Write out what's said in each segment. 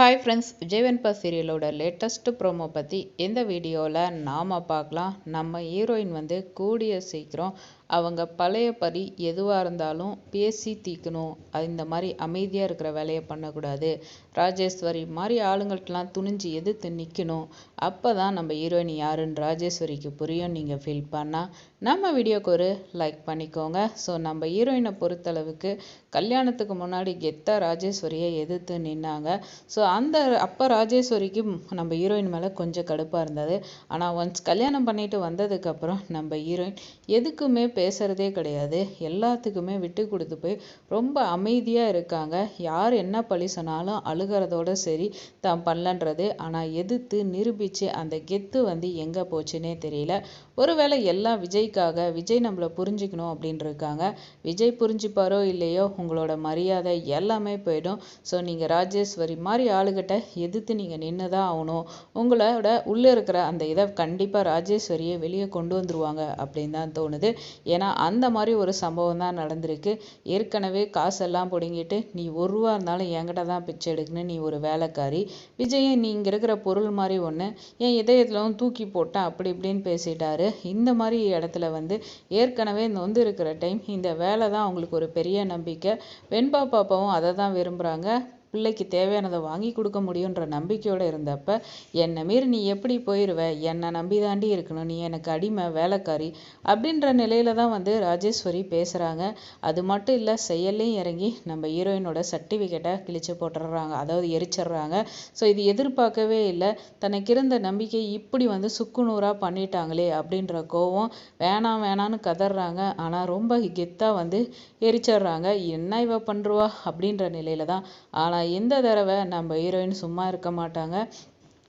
Hi friends Vijay சீரியலோட latest promo பற்றி இந்த வீடியோவில் நாம் பார்க்கலாம். நம்ம ஹீரோயின் வந்து கூடிய சீக்கிரம் அவங்க பழையபடி எதுவாக இருந்தாலும் பேசி தீர்க்கணும் இந்த மாதிரி அமைதியாக இருக்கிற வேலையை பண்ணக்கூடாது. ராஜேஸ்வரி மாதிரி ஆளுங்கள்ட்டலாம் துணிஞ்சு எதிர்த்து நிற்கணும் அப்போ தான் நம்ம ஹீரோயின் யாருன்னு ராஜேஸ்வரிக்கு புரியும் நீங்கள் ஃபீல் பண்ணால் நம்ம வீடியோக்கு ஒரு லைக் பண்ணிக்கோங்க. ஸோ நம்ம ஹீரோயினை பொறுத்தளவுக்கு கல்யாணத்துக்கு முன்னாடி கெத்தா ராஜேஸ்வரியை எதிர்த்து நின்னாங்க. ஸோ அந்த அப்போ ராஜேஸ்வரிக்கு நம்ம ஹீரோயின் மேலே கொஞ்சம் கடுப்பாக இருந்தது. ஆனால் ஒன்ஸ் கல்யாணம் பண்ணிட்டு வந்ததுக்கப்புறம் நம்ம ஹீரோயின் எதுக்குமே பேசுகிறதே கிடையாது. எல்லாத்துக்குமே விட்டு கொடுத்து போய் ரொம்ப அமைதியாக இருக்காங்க. யார் என்ன பழி சொன்னாலும் அழுகிறதோட சரி தான் பண்ணலன்றது. ஆனால் எதிர்த்து நிரூபித்து அந்த கெத்து வந்து எங்கே போச்சுன்னே தெரியல. ஒருவேளை எல்லாம் விஜய்க்காக விஜய் நம்மளை புரிஞ்சுக்கணும் அப்படின்னு இருக்காங்க. விஜய் புரிஞ்சுப்பாரோ இல்லையோ உங்களோட மரியாதை எல்லாமே போயிடும். ஸோ நீங்கள் ராஜேஸ்வரி மாதிரி ஆளுகிட்ட எதிர்த்து நீங்கள் நின்று தான் ஆகணும். உங்களோட உள்ளே இருக்கிற அந்த இதை கண்டிப்பாக ராஜேஸ்வரியை வெளியே கொண்டு வந்துருவாங்க அப்படின்னு தான் தோணுது. ஏன்னா அந்த மாதிரி ஒரு சம்பவம் தான் நடந்திருக்கு. ஏற்கனவே காசெல்லாம் பிடுங்கிட்டு நீ ஒரு ரூபா இருந்தாலும் என்கிட்ட தான் பிச்சை எடுக்குன்னு நீ ஒரு வேலைக்காரி. விஜயன் நீ இங்கே இருக்கிற பொருள் மாதிரி ஒன்று என் இதயத்தில் தூக்கி போட்டேன் அப்படி இப்படின்னு பேசிட்டாரு. இந்த மாதிரி இடத்துல வந்து ஏற்கனவே நொந்து இருக்கிற டைம் இந்த வேலை தான் அவங்களுக்கு ஒரு பெரிய நம்பிக்கை. வெண்பா பாப்பாவும் அதை தான் விரும்புகிறாங்க பிள்ளைக்கு தேவையானதை வாங்கி கொடுக்க முடியுன்ற நம்பிக்கையோடு இருந்தப்ப என்னை மீறி நீ எப்படி போயிடுவ என்னை நம்பி தாண்டி இருக்கணும். நீ எனக்கு அடிமை வேலைக்காரி அப்படின்ற நிலையில தான் வந்து ராஜேஸ்வரி பேசுகிறாங்க அது மட்டும் இல்லை செயல்லையும் இறங்கி நம்ம ஹீரோயினோட சர்டிஃபிகேட்டை கிழிச்சு போட்டுடுறாங்க. அதாவது எரிச்சிடுறாங்க. ஸோ இது எதிர்பார்க்கவே இல்லை. தனக்கு இருந்த நம்பிக்கை இப்படி வந்து சுக்குநூறாக பண்ணிட்டாங்களே அப்படின்ற கோவம் வேணாம் வேணான்னு கதறாங்க. ஆனால் ரொம்ப கெத்தாக வந்து எரிச்சிடுறாங்க. என்ன இவ பண்ணுருவா அப்படின்ற நிலையில தான் ஆனால் எந்த தடவை நம்ம ஹீரோயின் சும்மா இருக்க மாட்டாங்க?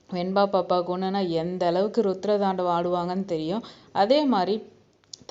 வெண்பா பாப்பாவுக்கு ஒன்றுனா எந்த அளவுக்கு ருத்ரதாண்டவம் ஆடுவாங்கன்னு தெரியும். அதே மாதிரி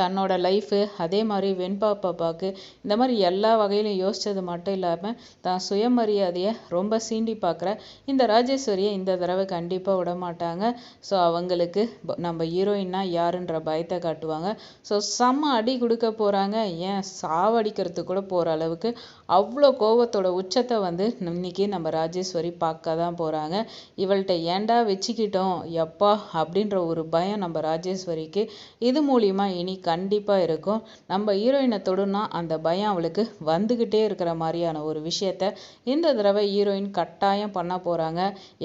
தன்னோட லைஃபு அதே மாதிரி வெண்பா பாப்பாவுக்கு இந்த மாதிரி எல்லா வகையிலும் யோசித்தது மட்டும் இல்லாமல் தான் சுயமரியாதையை ரொம்ப சீண்டி பார்க்குற இந்த ராஜேஸ்வரியை இந்த தடவை கண்டிப்பாக விட மாட்டாங்க ஸோ அவங்களுக்கு நம்ம ஹீரோயின்னா யாருன்ற பயத்தை காட்டுவாங்க. ஸோ செம்ம அடி கொடுக்க போகிறாங்க ஏன் சாவடிக்கிறதுக்கு கூட போகிற அளவுக்கு அவ்வளோ கோவத்தோட உச்சத்தை வந்து இன்னைக்கு நம்ம ராஜேஸ்வரி பார்க்க தான் போகிறாங்க இவள்கிட்ட ஏண்டா வச்சுக்கிட்டோம்? எப்பா? அப்படின்ற ஒரு பயம் நம்ம ராஜேஸ்வரிக்கு. இது மூலிமா இனி கண்டிப்பாக இருக்கும். நம்ம ஹீரோயினை தொடுனா அந்த பயம் அவளுக்கு வந்துக்கிட்டே இருக்கிற மாதிரியான ஒரு விஷயத்த இந்த தடவை ஹீரோயின் கட்டாயம் பண்ண போகிறாங்க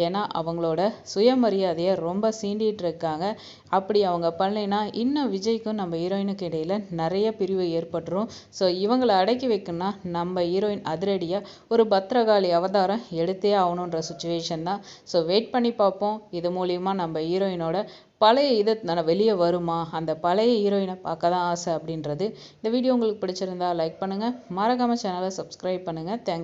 ஏன்னா அவங்களோட சுயமரியாதையை ரொம்ப சீண்டிகிட்டு இருக்காங்க. அப்படி அவங்க பண்ணலைன்னா இன்னும் விஜய்க்கும் நம்ம ஹீரோயினுக்கு இடையில் நிறைய பிரிவு ஏற்பட்டுரும். ஸோ இவங்களை அடக்கி வைக்கணும்னா நம்ம ஹீரோயின் அதிரடியாக ஒரு பத்திரகாளி அவதாரம் எடுத்தே ஆகணுன்ற சுச்சுவேஷன் தான். ஸோ வெயிட் பண்ணி பார்ப்போம். இது மூலிமா நம்ம ஹீரோயினோட பழைய இதை வெளியே வருமா? அந்த பழைய ஹீரோயினை பார்க்க தான் ஆசை அப்படின்றது. இந்த வீடியோ உங்களுக்கு பிடிச்சிருந்தா லைக் பண்ணுங்கள் மறக்காமல் சேனலை சப்ஸ்கிரைப் பண்ணுங்கள் தேங்க்ஸ்